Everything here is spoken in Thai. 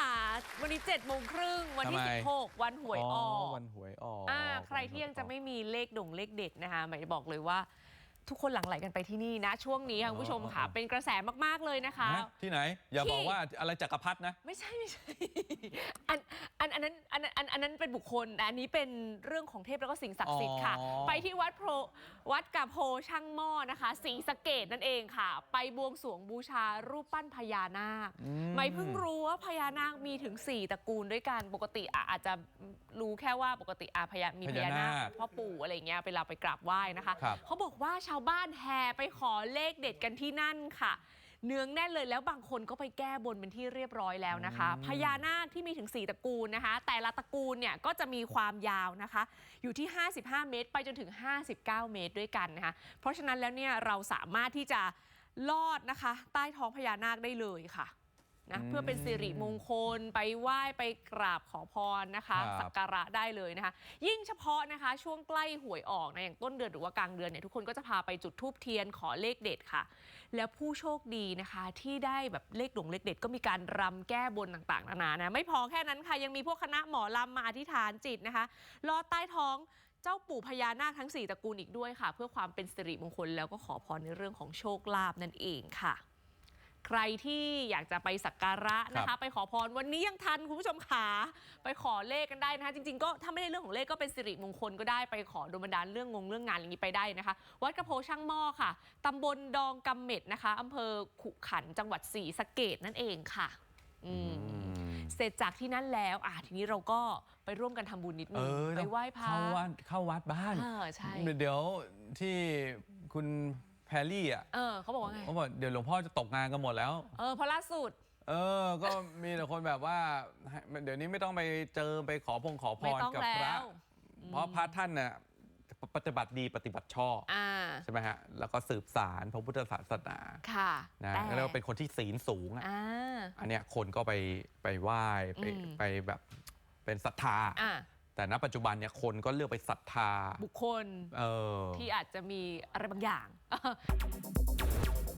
ค่ะวันนี้7จ็ดโมงครึ่งวันที่ ทำไม 16 วันหวยออกวันหวยออกอ่าใครที่ยังจะไม่มีเลขด่งเลขเด็ดนะคะหมายบอกเลยว่า ทุกคนหลั่งไหลกันไปที่นี่นะ ช่วงนี้ค่ะคุณผู้ชมค่ะ เป็นกระแสมากๆเลยนะคะ ฮะที่ไหน อย่าที่ บอกว่าอะไรจักรพรรดินะ ไม่ใช่ไม่ใช่ บุคคลแต่อันนี้เป็นเรื่องของเทพแล้วก็สิ่งศักดิ์สิทธิ์ค่ะ อ๋อ ไปที่วัดโพวัดกับโพช่างหม้อนะคะศรีสะเกดนั่นเองค่ะ ไปบวงสรวงบูชารูปปั้นพญานาคไม่เพิ่งรู้ว่าพญานาคมีถึง 4ตระกูลด้วยกันปกติอะอาจจะรู้แค่ว่าปกติอาพญามีพญานาคพญานาคพ่อปู่อะไรเงี้ยเวลาไปกราบไหว้นะคะ ครับ เขาบอกว่าชาวบ้านแห่ไปขอเลขเด็ดกันที่นั่นค่ะ เนืองแน่นเลยแล้วบางคนก็ไปแก้บนเป็นที่เรียบร้อยแล้วนะคะ พญานาคที่มีถึง 4ตระกูลนะคะ แต่ละตระกูลเนี่ยก็จะมีความยาวนะคะ อยู่ที่ 55 เมตร ไปจนถึง 59 เมตรด้วยกันนะคะ เพราะฉะนั้นแล้วเนี่ยเราสามารถที่จะลอดนะคะ ใต้ท้องพญานาคได้เลยค่ะ นะอืมเพื่อเป็นสิริมงคลไปไหว้ไปกราบขอพรนะคะครับสักการะได้เลยนะคะ ยิ่งเฉพาะนะคะ ช่วงใกล้หวยออกนะอย่างต้นเดือนหรือว่ากลางเดือนเนี่ยทุกคนก็จะพาไปจุดทูบเทียนขอเลขเด็ดค่ะ แล้วผู้โชคดีนะคะที่ได้แบบเลขดงเลขเด็ดก็มีการรำแก้บนต่างๆนานานะไม่พอแค่นั้นค่ะยังมีพวกคณะหมอลำมาอธิษฐานจิตนะคะลอดใต้ท้องเจ้าปู่พญานาคทั้ง 4ตระกูลอีกด้วยค่ะ เพื่อความเป็นสิริมงคลแล้วก็ขอพรในเรื่องของโชคลาภนั่นเองค่ะ ใครที่อยากจะไปสักการะนะครัคะ บ ไปขอพรวันนี้ยังทันคุณผู้ชมขาไปขอเลขกันได้นะคะจริงๆ ก็ถ้าไม่ได้เรื่องของเลขก็เป็นสิริมงคลก็ได้ไปขอโดนบันดาลเรื่องงงเรื่องงานอย่างนี้ไปได้นะคะวัดกระโพช่างหม้อค่ะตำบลดองกำเม็ดนะคะอำเภอขุขันธ์จังหวัดศรีสะเกดนั่นเองค่ะอืมอืม เสร็จจากที่นั่นแล้วอะทีนี้เราก็ไปร่วมกันทำบุญนิดเอนึงอไปไหว้พระ เข้าวัดเข้าวัดบ้าน เออใช่ เดี๋ยวที่คุณ แพรรี่อะเออเขาบอกว่าไง เขาบอกเดี๋ยวหลวงพ่อจะตกงานกันหมดแล้ว เออเพราะล่าสุด เออ ก็มีแต่คนแบบว่าให้เดี๋ยวนี้ไม่ต้องไปเจอไปขอพงขอพไม่รต้องกับพแล้ระ ว เพราะพระท่านน่ะปฏิบัติดีปฏิบัติชอบ อ่า ใช่ไหมฮะ แล้วก็สืบสารพระพุทธศาสนาค่ะนะแต่แล้วก็เป็นคนที่ศีลสูงอะอ่า อันเนี้ยคนก็ไปไปไหว้ไปอืม ไปแบบเป็นศรัทธา อ่า แต่ณปัจจุบันเนี่ยคนก็เลือกไปศรัทธาบุคคลเออที่อาจจะมีอะไรบางอย่าง